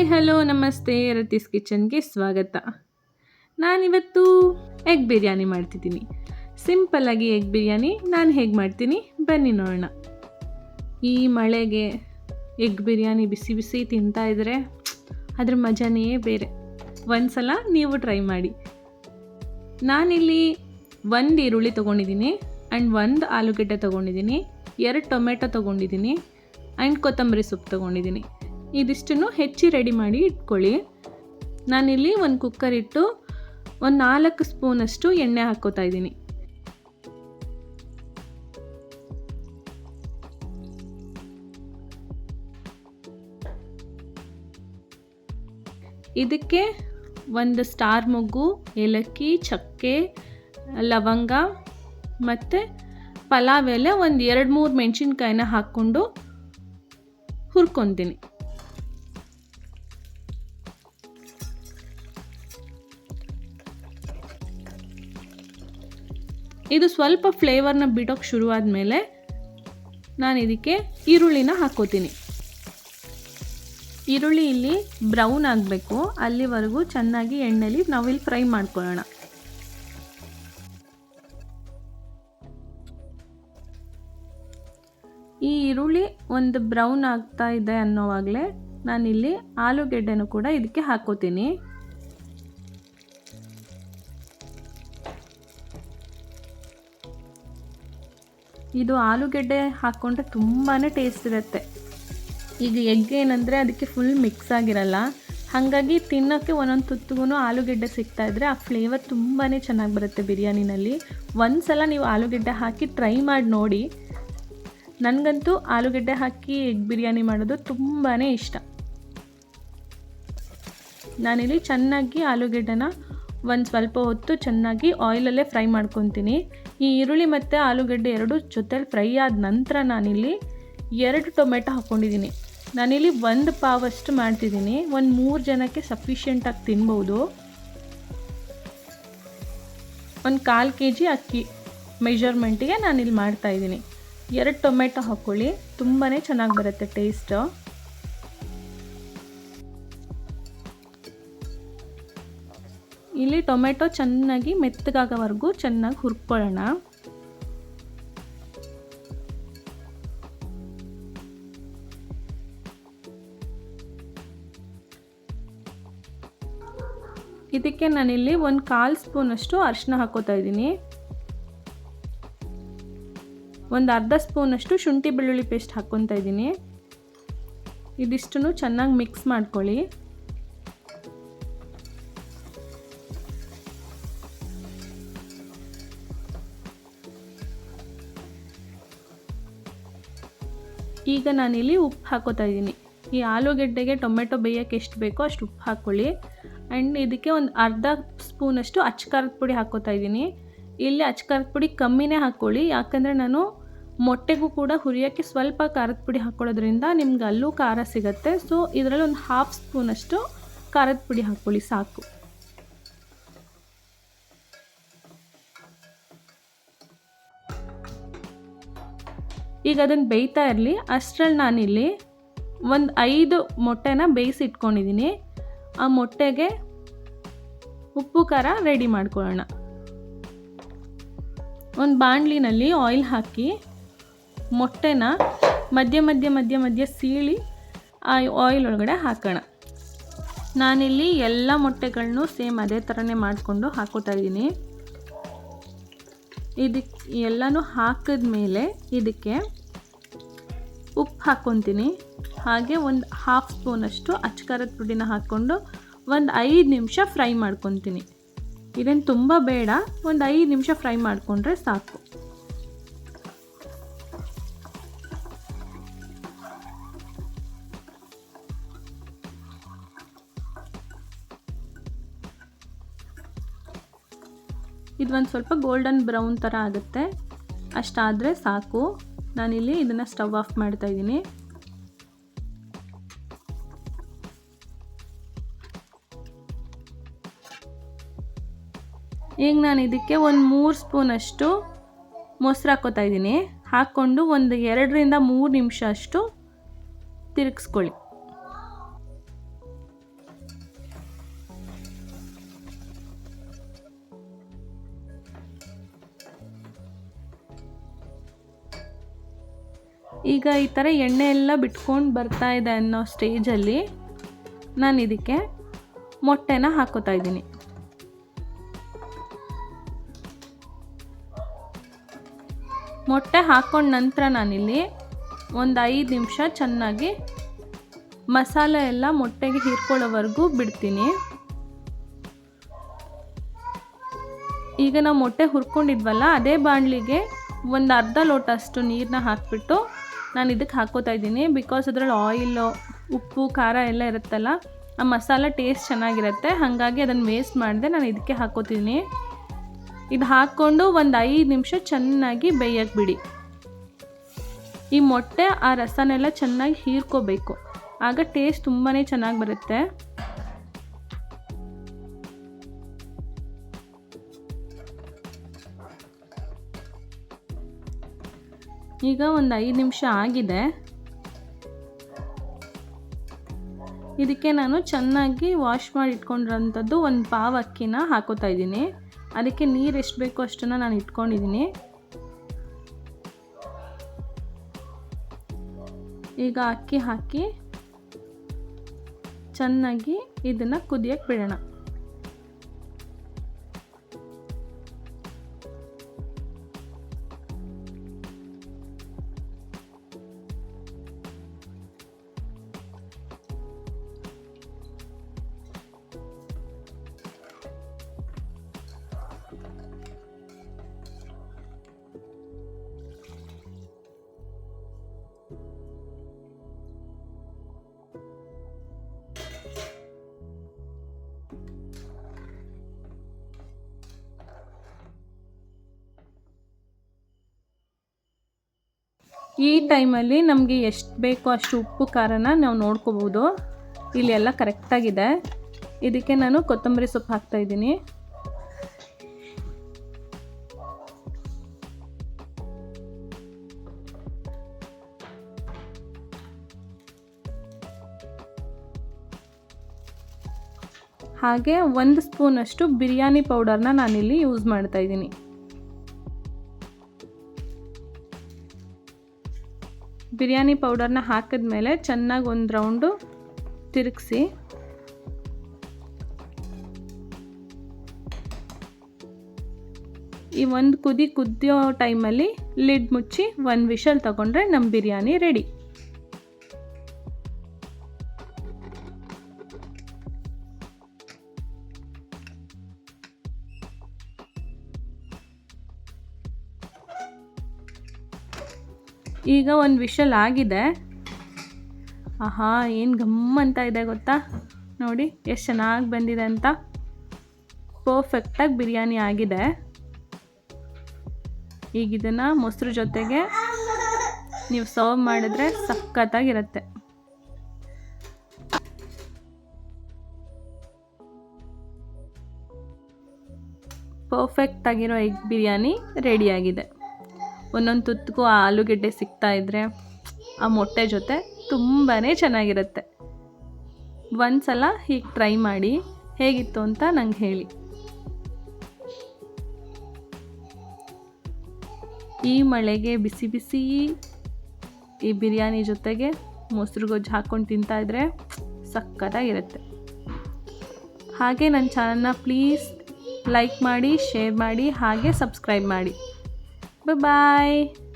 Hi, hello, ನಮಸ್ತೆ ರತೀಸ್ ಕಿಚನ್ಗೆ ಸ್ವಾಗತ. ನಾನಿವತ್ತು ಎಗ್ ಬಿರಿಯಾನಿ ಮಾಡ್ತಿದ್ದೀನಿ. ಸಿಂಪಲ್ಲಾಗಿ ಎಗ್ ಬಿರಿಯಾನಿ ನಾನು ಹೇಗೆ ಮಾಡ್ತೀನಿ, ಬನ್ನಿ ನೋಡೋಣ. ಈ ಮಳೆಗೆ ಎಗ್ ಬಿರಿಯಾನಿ ಬಿಸಿ ಬಿಸಿ ತಿಂತಾ ಇದ್ದರೆ ಅದ್ರ ಮಜಾನೇ ಬೇರೆ. ಒಂದು ಸಲ ನೀವು ಟ್ರೈ ಮಾಡಿ. ನಾನಿಲ್ಲಿ ಒಂದು ಈರುಳ್ಳಿ ತೊಗೊಂಡಿದ್ದೀನಿ ಆ್ಯಂಡ್ ಒಂದು ಆಲೂಗೆಡ್ಡೆ ತೊಗೊಂಡಿದ್ದೀನಿ, ಎರಡು ಟೊಮೆಟೊ ತೊಗೊಂಡಿದ್ದೀನಿ ಆ್ಯಂಡ್ ಕೊತ್ತಂಬರಿ ಸೊಪ್ಪು ತೊಗೊಂಡಿದ್ದೀನಿ. ಇದಿಷ್ಟನ್ನು ಹೆಚ್ಚಿ ರೆಡಿ ಮಾಡಿ ಇಟ್ಕೊಳ್ಳಿ. ನಾನಿಲ್ಲಿ ಒಂದು ಕುಕ್ಕರ್ ಇಟ್ಟು ಒಂದು ನಾಲ್ಕು ಸ್ಪೂನಷ್ಟು ಎಣ್ಣೆ ಹಾಕ್ಕೋತಾ ಇದ್ದೀನಿ. ಇದಕ್ಕೆ ಒಂದು ಸ್ಟಾರ್ ಮೊಗ್ಗು, ಏಲಕ್ಕಿ, ಚಕ್ಕೆ, ಲವಂಗ ಮತ್ತು ಪಲಾವ್ ಎಲೆ ಒಂದು ಎರಡು ಮೂರು ಮೆಣಸಿನ್ಕಾಯಿನ ಹಾಕ್ಕೊಂಡು ಹುರ್ಕೊತೀನಿ. ಇದು ಸ್ವಲ್ಪ ಫ್ಲೇವರ್ನ ಬಿಡೋಕ್ಕೆ ಶುರುವಾದ ಮೇಲೆ ನಾನು ಇದಕ್ಕೆ ಈರುಳ್ಳಿನ ಹಾಕೋತೀನಿ. ಈರುಳ್ಳಿ ಇಲ್ಲಿ ಬ್ರೌನ್ ಆಗಬೇಕು. ಅಲ್ಲಿವರೆಗೂ ಚೆನ್ನಾಗಿ ಎಣ್ಣೆಲಿ ನಾವಿಲ್ಲಿ ಫ್ರೈ ಮಾಡ್ಕೊಳ್ಳೋಣ. ಈ ಈರುಳ್ಳಿ ಒಂದು ಬ್ರೌನ್ ಆಗ್ತಾ ಇದೆ ಅನ್ನೋವಾಗಲೇ ನಾನಿಲ್ಲಿ ಆಲೂಗೆಡ್ಡೆನೂ ಕೂಡ ಇದಕ್ಕೆ ಹಾಕೋತೀನಿ. ಇದು ಆಲೂಗೆಡ್ಡೆ ಹಾಕ್ಕೊಂಡ್ರೆ ತುಂಬಾ ಟೇಸ್ಟ್ ಇರುತ್ತೆ. ಈಗ ಎಗ್ ಏನಂದರೆ ಅದಕ್ಕೆ ಫುಲ್ ಮಿಕ್ಸ್ ಆಗಿರಲ್ಲ. ಹಾಗಾಗಿ ತಿನ್ನೋಕ್ಕೆ ಒಂದೊಂದು ತುತ್ತಿಗೂ ಆಲೂಗೆಡ್ಡೆ ಸಿಗ್ತಾ ಇದ್ದರೆ ಆ ಫ್ಲೇವರ್ ತುಂಬಾ ಚೆನ್ನಾಗಿ ಬರುತ್ತೆ ಬಿರಿಯಾನಿನಲ್ಲಿ. ಒಂದು ಸಲ ನೀವು ಆಲೂಗೆಡ್ಡೆ ಹಾಕಿ ಟ್ರೈ ಮಾಡಿ ನೋಡಿ. ನನಗಂತೂ ಆಲೂಗೆಡ್ಡೆ ಹಾಕಿ ಎಗ್ ಬಿರಿಯಾನಿ ಮಾಡೋದು ತುಂಬಾ ಇಷ್ಟ. ನಾನಿಲ್ಲಿ ಚೆನ್ನಾಗಿ ಆಲೂಗೆಡ್ಡೆನ ಒಂದು ಸ್ವಲ್ಪ ಹೊತ್ತು ಚೆನ್ನಾಗಿ ಆಯಿಲಲ್ಲೇ ಫ್ರೈ ಮಾಡ್ಕೊತೀನಿ. ಈ ಈರುಳ್ಳಿ ಮತ್ತು ಆಲೂಗಡ್ಡೆ ಎರಡು ಜೊತೆಲಿ ಫ್ರೈ ಆದ ನಂತರ ನಾನಿಲ್ಲಿ ಎರಡು ಟೊಮೆಟೊ ಹಾಕ್ಕೊಂಡಿದ್ದೀನಿ. ನಾನಿಲ್ಲಿ ಒಂದು ಪಾವಷ್ಟು ಮಾಡ್ತಿದ್ದೀನಿ. ಒಂದು ಮೂರು ಜನಕ್ಕೆ ಸಫಿಷಿಯೆಂಟಾಗಿ ತಿನ್ಬೋದು. ಒಂದು ಕಾಲು ಕೆ ಜಿ ಅಕ್ಕಿ ಮೆಜರ್ಮೆಂಟಿಗೆ ನಾನಿಲ್ಲಿ ಮಾಡ್ತಾಯಿದ್ದೀನಿ ಎರಡು ಟೊಮೆಟೊ ಹಾಕ್ಕೊಳ್ಳಿ ತುಂಬಾ ಚೆನ್ನಾಗಿ ಬರುತ್ತೆ ಟೇಸ್ಟು ಇಲ್ಲಿ ಟೊಮೆಟೊ ಚೆನ್ನಾಗಿ ಮೆತ್ತಗಾಗೋವರೆಗೂ ಚೆನ್ನಾಗಿ ಹುರ್ಕೊಳ್ಳೋಣ. ಇದಕ್ಕೆ ನಾನಿಲ್ಲಿ ಒಂದು ಕಾಲು ಸ್ಪೂನಷ್ಟು ಅರಿಶಿನ ಹಾಕೋತಾ ಇದ್ದೀನಿ. ಒಂದು ಅರ್ಧ ಸ್ಪೂನಷ್ಟು ಶುಂಠಿ ಬೆಳ್ಳುಳ್ಳಿ ಪೇಸ್ಟ್ ಹಾಕ್ಕೊತಾ ಇದ್ದೀನಿ. ಇದಿಷ್ಟು ಚೆನ್ನಾಗಿ ಮಿಕ್ಸ್ ಮಾಡ್ಕೊಳ್ಳಿ. ಈಗ ನಾನಿಲ್ಲಿ ಉಪ್ಪು ಹಾಕೋತಾ ಇದ್ದೀನಿ. ಈ ಆಲೂಗೆಡ್ಡೆಗೆ ಟೊಮೆಟೊ ಬೇಯೋಕ್ಕೆ ಎಷ್ಟು ಬೇಕೋ ಅಷ್ಟು ಉಪ್ಪು ಹಾಕ್ಕೊಳ್ಳಿ ಆ್ಯಂಡ್ ಇದಕ್ಕೆ ಒಂದು ಅರ್ಧ ಸ್ಪೂನಷ್ಟು ಅಚ್ಕಾರದ ಪುಡಿ ಹಾಕೋತಾ ಇದ್ದೀನಿ. ಇಲ್ಲಿ ಅಚ್ಕಾರದ ಪುಡಿ ಕಮ್ಮಿನೇ ಹಾಕ್ಕೊಳ್ಳಿ ಯಾಕಂದರೆ ನಾನು ಮೊಟ್ಟೆಗೂ ಕೂಡ ಹುರಿಯೋಕ್ಕೆ ಸ್ವಲ್ಪ ಖಾರದ ಪುಡಿ ಹಾಕ್ಕೊಳ್ಳೋದ್ರಿಂದ ನಿಮ್ಗೆ ಅಲ್ಲೂ ಖಾರ ಸಿಗುತ್ತೆ. ಸೊ ಇದರಲ್ಲಿ ಒಂದು ಹಾಫ್ ಸ್ಪೂನಷ್ಟು ಖಾರದ ಪುಡಿ ಹಾಕ್ಕೊಳ್ಳಿ ಸಾಕು. ಈಗ ಅದನ್ನು ಬೇಯ್ತಾ ಇರಲಿ. ಅಷ್ಟರಲ್ಲಿ ನಾನಿಲ್ಲಿ ಒಂದು ಐದು ಮೊಟ್ಟೆನ ಬೇಯಿಸಿ ಇಟ್ಕೊಂಡಿದ್ದೀನಿ ಆ ಮೊಟ್ಟೆಗೆ ಉಪ್ಪು, ಖಾರ ರೆಡಿ ಮಾಡ್ಕೊಳ್ಳೋಣ. ಒಂದು ಬಾಣಲಿನಲ್ಲಿ ಆಯಿಲ್ ಹಾಕಿ ಮೊಟ್ಟೆನ ಮಧ್ಯ ಮಧ್ಯ ಮಧ್ಯ ಮಧ್ಯ ಸೀಳಿ ಆ ಆಯಿಲ್ ಒಳಗಡೆ ಹಾಕೋಣ. ನಾನಿಲ್ಲಿ ಎಲ್ಲ ಮೊಟ್ಟೆಗಳನ್ನೂ ಸೇಮ್ ಅದೇ ಥರನೇ ಮಾಡಿಕೊಂಡು ಹಾಕೋತಾ ಇದ್ದೀನಿ. ಇದಕ್ಕೆ ಎಲ್ಲನೂ ಹಾಕಿದ ಮೇಲೆ ಇದಕ್ಕೆ ಉಪ್ಪು ಹಾಕ್ಕೊತೀನಿ. ಹಾಗೆ ಒಂದು ಹಾಫ್ ಸ್ಪೂನಷ್ಟು ಅಚ್ಚಕಾರದ ಪುಡಿನ ಹಾಕ್ಕೊಂಡು ಒಂದು ಐದು ನಿಮಿಷ ಫ್ರೈ ಮಾಡ್ಕೊತೀನಿ. ಇದೇನು ತುಂಬ ಬೇಡ, ಒಂದು ಐದು ನಿಮಿಷ ಫ್ರೈ ಮಾಡಿಕೊಂಡ್ರೆ ಸಾಕು. ಇದು ಒಂದು ಸ್ವಲ್ಪ ಗೋಲ್ಡನ್ ಬ್ರೌನ್ ಥರ ಆಗುತ್ತೆ. ಅಷ್ಟಾದರೆ ಸಾಕು. ನಾನಿಲ್ಲಿ ಇದನ್ನು ಸ್ಟವ್ ಆಫ್ ಮಾಡ್ತಾ ಇದ್ದೀನಿ. ಈಗ ನಾನು ಇದಕ್ಕೆ ಒಂದು ಮೂರು ಸ್ಪೂನಷ್ಟು ಮೊಸರು ಹಾಕ್ಕೋತಾ ಇದ್ದೀನಿ. ಹಾಕ್ಕೊಂಡು ಒಂದು ಎರಡರಿಂದ ಮೂರು ನಿಮಿಷ ಅಷ್ಟು ತಿರುಗಿಸ್ಕೊಳ್ಳಿ. ಈಗ ಈ ಥರ ಎಣ್ಣೆ ಎಲ್ಲ ಬಿಟ್ಕೊಂಡು ಬರ್ತಾ ಇದೆ ಅನ್ನೋ ಸ್ಟೇಜಲ್ಲಿ ನಾನು ಇದಕ್ಕೆ ಮೊಟ್ಟೆನ ಹಾಕೋತಾ ಇದ್ದೀನಿ. ಮೊಟ್ಟೆ ಹಾಕೊಂಡ ನಂತರ ನಾನಿಲ್ಲಿ ಒಂದು ಐದು ನಿಮಿಷ ಚೆನ್ನಾಗಿ ಮಸಾಲೆ ಎಲ್ಲ ಮೊಟ್ಟೆಗೆ ಹೀರ್ಕೊಳ್ಳೋವರೆಗೂ ಬಿಡ್ತೀನಿ. ಈಗ ನಾವು ಮೊಟ್ಟೆ ಹುರ್ಕೊಂಡಿದ್ವಲ್ಲ, ಅದೇ ಬಾಣಲಿಗೆ ಒಂದು ಅರ್ಧ ಲೋಟ ಅಷ್ಟು ನೀರನ್ನ ಹಾಕಿಬಿಟ್ಟು ನಾನು ಇದಕ್ಕೆ ಹಾಕೋತಾ ಇದ್ದೀನಿ. ಬಿಕಾಸ್ ಅದರಲ್ಲಿ ಆಯಿಲು ಉಪ್ಪು, ಖಾರ ಎಲ್ಲ ಇರುತ್ತಲ್ಲ, ಆ ಮಸಾಲ ಟೇಸ್ಟ್ ಚೆನ್ನಾಗಿರುತ್ತೆ. ಹಾಗಾಗಿ ಅದನ್ನು ವೇಸ್ಟ್ ಮಾಡಿದೆ ನಾನು ಇದಕ್ಕೆ ಹಾಕೋತೀನಿ ಇದು ಹಾಕ್ಕೊಂಡು ಒಂದು ಐದು ನಿಮಿಷ ಚೆನ್ನಾಗಿ ಬೇಯಕ್ಕೆ ಬಿಡಿ. ಈ ಮೊಟ್ಟೆ, ಆ ರಸನೆಲ್ಲ ಚೆನ್ನಾಗಿ ಹೀರ್ಕೋಬೇಕು. ಆಗ ಟೇಸ್ಟ್ ತುಂಬಾ ಚೆನ್ನಾಗಿ ಬರುತ್ತೆ. ಈಗ ಒಂದು ಐದು ನಿಮಿಷ ಆಗಿದೆ. ಇದಕ್ಕೆ ನಾನು ಚೆನ್ನಾಗಿ ವಾಶ್ ಮಾಡಿ ಇಟ್ಕೊಂಡಿರೋಂಥದ್ದು ಒಂದು ಪಾವ್ ಅಕ್ಕಿನ ಹಾಕೋತಾ ಇದ್ದೀನಿ. ಅದಕ್ಕೆ ನೀರು ಎಷ್ಟು ಬೇಕೋ ಅಷ್ಟನ್ನು ನಾನು ಇಟ್ಕೊಂಡಿದ್ದೀನಿ. ಈಗ ಅಕ್ಕಿ ಹಾಕಿ ಚೆನ್ನಾಗಿ ಇದನ್ನು ಕುದಿಯಕ್ಕೆ ಬಿಡೋಣ. ಈ ಟೈಮಲ್ಲಿ ನಮಗೆ ಎಷ್ಟು ಬೇಕೋ ಅಷ್ಟು ಉಪ್ಪು ಖಾರನ ನಾವು ನೋಡ್ಕೋಬೋದು. ಇಲ್ಲಿ ಎಲ್ಲ ಕರೆಕ್ಟಾಗಿದೆ ಇದಕ್ಕೆ ನಾನು ಕೊತ್ತಂಬರಿ ಸೊಪ್ಪು ಹಾಕ್ತಾ ಇದ್ದೀನಿ. ಹಾಗೆ ಒಂದು ಸ್ಪೂನಷ್ಟು ಬಿರಿಯಾನಿ ಪೌಡರ್ನ ನಾನಿಲ್ಲಿ ಯೂಸ್ ಮಾಡ್ತಾ ಬಿರಿಯಾನಿ ಪೌಡರ್ನ ಹಾಕಿದ ಮೇಲೆ ಚೆನ್ನಾಗಿ ಒಂದು ರೌಂಡು ತಿರುಗಿಸಿ. ಈ ಒಂದು ಕುದಿ ಕುದಿಯೋ ಟೈಮಲ್ಲಿ ಲಿಡ್ ಮುಚ್ಚಿ ಒಂದು ವಿಷಲ್ ತಗೊಂಡ್ರೆ ನಮ್ಮ ಬಿರಿಯಾನಿ ರೆಡಿ. ಈಗ ಒಂದು ವಿಷಲ್ ಆಗಿದೆ. ಆಹಾ, ಏನು ಗಮ್ ಅಂತ ಇದೆ ಗೊತ್ತಾ? ನೋಡಿ, ಎಷ್ಟು ಚೆನ್ನಾಗಿ ಬಂದಿದೆ ಅಂತ. ಪರ್ಫೆಕ್ಟಾಗಿ ಬಿರಿಯಾನಿ ಆಗಿದೆ. ಈಗ ಇದನ್ನು ಮೊಸರು ಜೊತೆಗೆ ನೀವು ಸರ್ವ್ ಮಾಡಿದ್ರೆ ಸಖತ್ತಾಗಿರುತ್ತೆ. ಪರ್ಫೆಕ್ಟಾಗಿರೋ ಎಗ್ ಬಿರಿಯಾನಿ ರೆಡಿಯಾಗಿದೆ ಒಂದೊಂದು ತುತ್ತಿಗೂ ಆ ಆಲೂಗೆಡ್ಡೆ ಸಿಗ್ತಾ ಇದ್ದರೆ ಆ ಮೊಟ್ಟೆ ಜೊತೆ ತುಂಬಾ ಚೆನ್ನಾಗಿರುತ್ತೆ. ಒಂದು ಸಲ ಹೀಗೆ ಟ್ರೈ ಮಾಡಿ ಹೇಗಿತ್ತು ಅಂತ ನಂಗೆ ಹೇಳಿ. ಈ ಮಳೆಗೆ ಬಿಸಿ ಬಿಸಿ ಈ ಬಿರಿಯಾನಿ ಜೊತೆಗೆ ಮೊಸರು ಗೊಜ್ಜು ಹಾಕ್ಕೊಂಡು ತಿಂತಾಯಿದ್ರೆ ಸಕ್ಕತ್ತಾಗಿರುತ್ತೆ ಹಾಗೆ ನನ್ನ ಚಾನಲ್ನ ಪ್ಲೀಸ್ ಲೈಕ್ ಮಾಡಿ ಶೇರ್ ಮಾಡಿ, ಹಾಗೆ ಸಬ್ಸ್ಕ್ರೈಬ್ ಮಾಡಿ. Bye-bye!